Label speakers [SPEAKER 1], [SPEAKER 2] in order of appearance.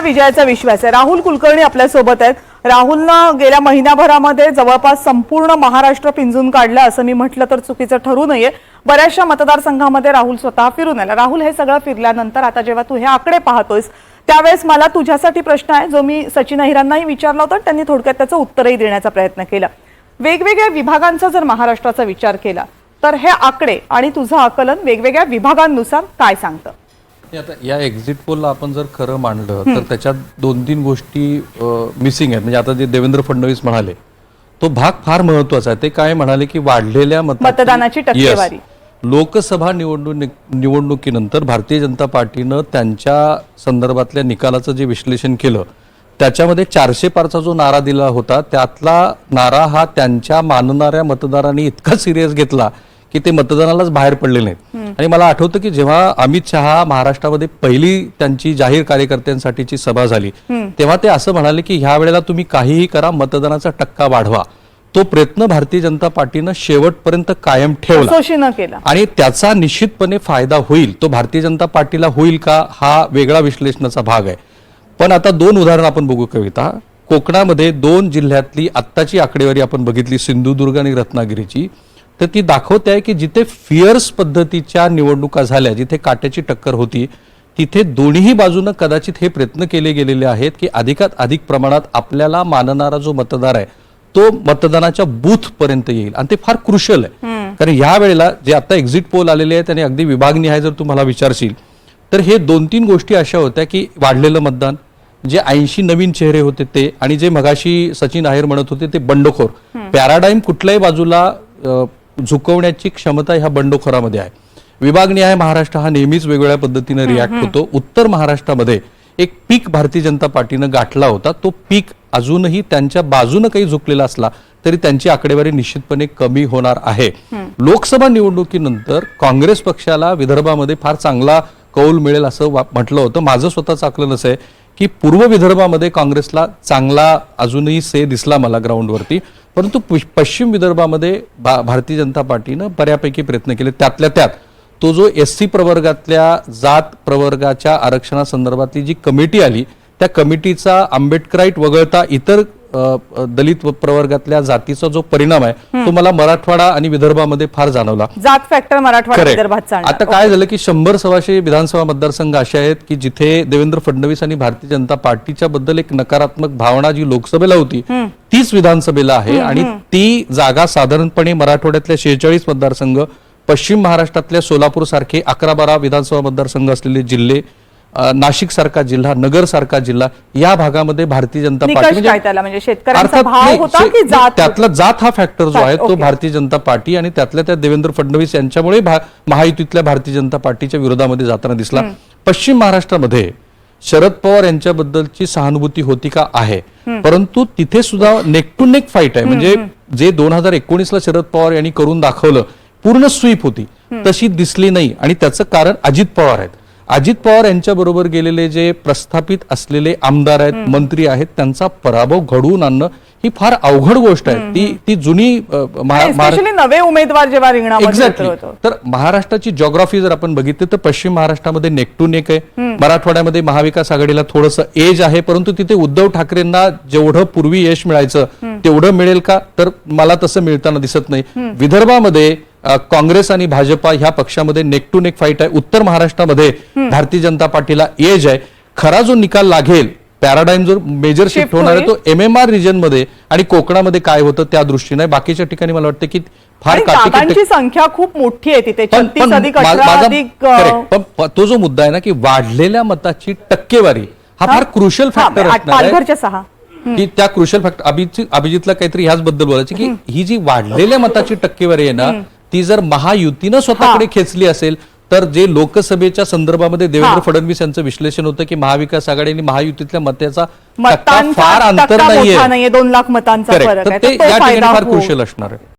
[SPEAKER 1] विजयाचा विश्वास आहे. राहुल कुलकर्णी आपल्यासोबत आहेत. राहुलनं गेल्या महिन्याभरामध्ये जवळपास संपूर्ण महाराष्ट्र पिंजून काढलं असं मी म्हटलं तर चुकीचं ठरू नये. बऱ्याचशा मतदारसंघामध्ये राहुल स्वतः फिरून आला. राहुल हे सगळं फिरल्यानंतर आता जेव्हा तू हे आकडे पाहतोयस त्यावेळेस मला तुझ्यासाठी प्रश्न आहे जो मी सचिन अहिरांनाही विचारला होता त्यांनी थोडक्यात त्याचं उत्तरही देण्याचा प्रयत्न केला. वेगवेगळ्या विभागांचा जर महाराष्ट्राचा विचार केला तर हे आकडे आणि तुझं आकलन वेगवेगळ्या विभागांनुसार काय सांगतं?
[SPEAKER 2] आता या एक्झिट पोलला आपण जर खरं मांडलं तर त्याच्यात दोन तीन गोष्टी मिसिंग आहेत. म्हणजे आता जे देवेंद्र फडणवीस म्हणाले तो भाग फार महत्त्वाचा आहे. ते काय म्हणाले की वाढलेल्या
[SPEAKER 1] मतदानाची टक्केवारी.
[SPEAKER 2] लोकसभा निवडणूक निवडणुकीनंतर भारतीय जनता पार्टीनं त्यांच्या संदर्भातल्या निकालाचं जे विश्लेषण केलं त्याच्यामध्ये चारशे पारचा जो नारा दिला होता त्यातला नारा हा त्यांच्या मानणाऱ्या मतदारांनी इतका सिरियस घेतला की ते मतदानालाच बाहेर पडले नाहीत. आणि मला आठवतं की जेव्हा अमित शहा महाराष्ट्रामध्ये पहिली त्यांची जाहीर कार्यकर्त्यांसाठीची सभा झाली तेव्हा ते असं म्हणाले की ह्या वेळेला तुम्ही काहीही करा मतदानाचा टक्का वाढवा. तो प्रयत्न भारतीय जनता पार्टीनं शेवटपर्यंत कायम ठेवला.
[SPEAKER 1] केला.
[SPEAKER 2] आणि त्याचा निश्चितपणे फायदा होईल. तो भारतीय जनता पार्टीला होईल का हा वेगळा विश्लेषणाचा भाग आहे. पण आता दोन उदाहरण आपण बघू कविता. कोकणामध्ये दोन जिल्ह्यातली आत्ताची आकडेवारी आपण बघितली सिंधुदुर्ग आणि रत्नागिरीची. तर ती दाखवते आहे की जिथे फिअर्स पद्धतीच्या निवडणुका झाल्या जिथे काट्याची टक्कर होती तिथे दोन्ही बाजूनं कदाचित हे प्रयत्न केले गेलेले आहेत की अधिकात अधिक प्रमाणात आपल्याला मानणारा जो मतदार आहे तो मतदानाच्या बूथ पर्यंत येईल. आणि ते फार क्रुशल आहे. कारण या वेळेला जे आता एक्झिट पोल आलेले आहेत आणि अगदी विभागनिहाय जर तू मला विचारशील तर हे दोन तीन गोष्टी अशा होत्या की वाढलेलं मतदान जे ऐंशी नवीन चेहरे होते ते आणि जे मगाशी सचिन आहेर म्हणत होते ते बंडखोर. पॅराडाईम कुठल्याही बाजूला झुकवण्याची क्षमता ह्या बंडखोरामध्ये आहे. विभागनिहाय महाराष्ट्र हा नेहमीच वेगवेगळ्या पद्धतीने रिॲक्ट होतो. उत्तर महाराष्ट्रामध्ये एक पीक भारतीय जनता पार्टीनं गाठला होता. तो पीक अजूनही त्यांच्या बाजूनं काही झुकलेला असला तरी त्यांची आकडेवारी निश्चितपणे कमी होणार आहे. लोकसभा निवडणुकीनंतर काँग्रेस पक्षाला विदर्भामध्ये फार चांगला कौल मिळेल असं म्हटलं होतं. माझं स्वतःचं आकलन असं आहे की पूर्व विदर्भामध्ये काँग्रेसला चांगला अजूनही से दिसला मला ग्राउंडवरती परंतु पश्चिम विदर्भामध्ये भा- भारतीय जनता पार्टीनं बऱ्यापैकी प्रयत्न केले. त्यातल्या त्यात तो जो एस सी प्रवर्गातल्या जात प्रवर्गाच्या आरक्षणासंदर्भातली जी कमिटी आली त्या कमिटीचा आंबेडकराईट वगळता इतर दलित प्रवर्गातल्या जातीचा जो परिणाम आहे तो मला मराठवाडा आणि विदर्भामध्ये फार जाणवला.
[SPEAKER 1] जात फॅक्टर मराठवाडा
[SPEAKER 2] आता काय झालं की शंभर सव्वाशे विधानसभा मतदारसंघ असे आहेत की जिथे देवेंद्र फडणवीस आणि भारतीय जनता पार्टीच्या बद्दल एक नकारात्मक भावना जी लोकसभेला होती तीच विधानसभेला आहे आणि ती जागा साधारणपणे मराठवाड्यातल्या शेहेचाळीस मतदारसंघ पश्चिम महाराष्ट्रातल्या सोलापूर सारखे अकरा बारा विधानसभा मतदारसंघ असलेले जिल्हे नाशिक सारखा जिल्हा नगर सारखा जिल्हा या भागामध्ये भारतीय जनता पार्टी
[SPEAKER 1] म्हणजे
[SPEAKER 2] त्यातला जात हा फॅक्टर जो आहे तो. भारतीय जनता पार्टी आणि त्यातल्या त्या देवेंद्र फडणवीस यांच्यामुळे महायुतीतल्या भारतीय जनता पार्टीच्या विरोधामध्ये जाताना दिसला. पश्चिम महाराष्ट्रामध्ये शरद पवार यांच्याबद्दलची सहानुभूती होती का? आहे. परंतु तिथे सुद्धा नेक टू नेक फाईट आहे. म्हणजे जे दोन हजार एकोणीसला शरद पवार यांनी करून दाखवलं पूर्ण स्वीप होती. तशी दिसली नाही. आणि त्याचं कारण अजित पवार आहेत. अजित पवार यांच्या बरोबर गेलेले जे प्रस्थापित असलेले आमदार आहेत मंत्री आहेत त्यांचा पराभव घडवून आणणं ही फार अवघड गोष्ट आहे. ती ती जुनी
[SPEAKER 1] नवे उमेदवार जेव्हा रिंगणामध्ये
[SPEAKER 2] एक्झॅक्टली तर महाराष्ट्राची जॉग्राफी जर आपण बघितली तर पश्चिम महाराष्ट्रामध्ये नेक टू नेक आहे मराठवाड्यामध्ये महाविकास आघाडीला थोडंसं एज आहे परंतु तिथे उद्धव ठाकरेंना जेवढं पूर्वी यश मिळायचं तेवढं मिळेल का? तर मला तसं मिळताना दिसत नाही. विदर्भामध्ये काँग्रेस आणि भाजपा ह्या पक्षामध्ये नेक टू नेक फाईट आहे. उत्तर महाराष्ट्रामध्ये भारतीय जनता पार्टीला एज आहे. खरा जो निकाल लागेल पॅराडाईम जो मेजर शिफ्ट होणार आहे. तो एम एम आर रिजनमध्ये आणि कोकणामध्ये काय होतं त्या दृष्टीने. बाकीच्या ठिकाणी मला वाटतं की फार
[SPEAKER 1] संख्या खूप मोठी आहे तिथे.
[SPEAKER 2] पण तो जो मुद्दा आहे ना की वाढलेल्या मताची टक्केवारी हा फार क्रुशल फॅक्टर असणार आहे. की त्या क्रुशल फॅक्टर अभिजित अभिजितला काहीतरी ह्याच बद्दल बोलायचं की ही जी वाढलेल्या मताची टक्केवारी आहे ना ती जर महायुतीनं स्वतःकडे खेचली असेल तर जे लोकसभेच्या संदर्भामध्ये देवेंद्र. फडणवीस यांचं विश्लेषण होतं की महाविकास आघाडी आणि महायुतीतल्या मताचा फार अंतर नाहीये.
[SPEAKER 1] दोन लाख मतांचा
[SPEAKER 2] ते या ठिकाणी फार क्रुशल असणार आहे.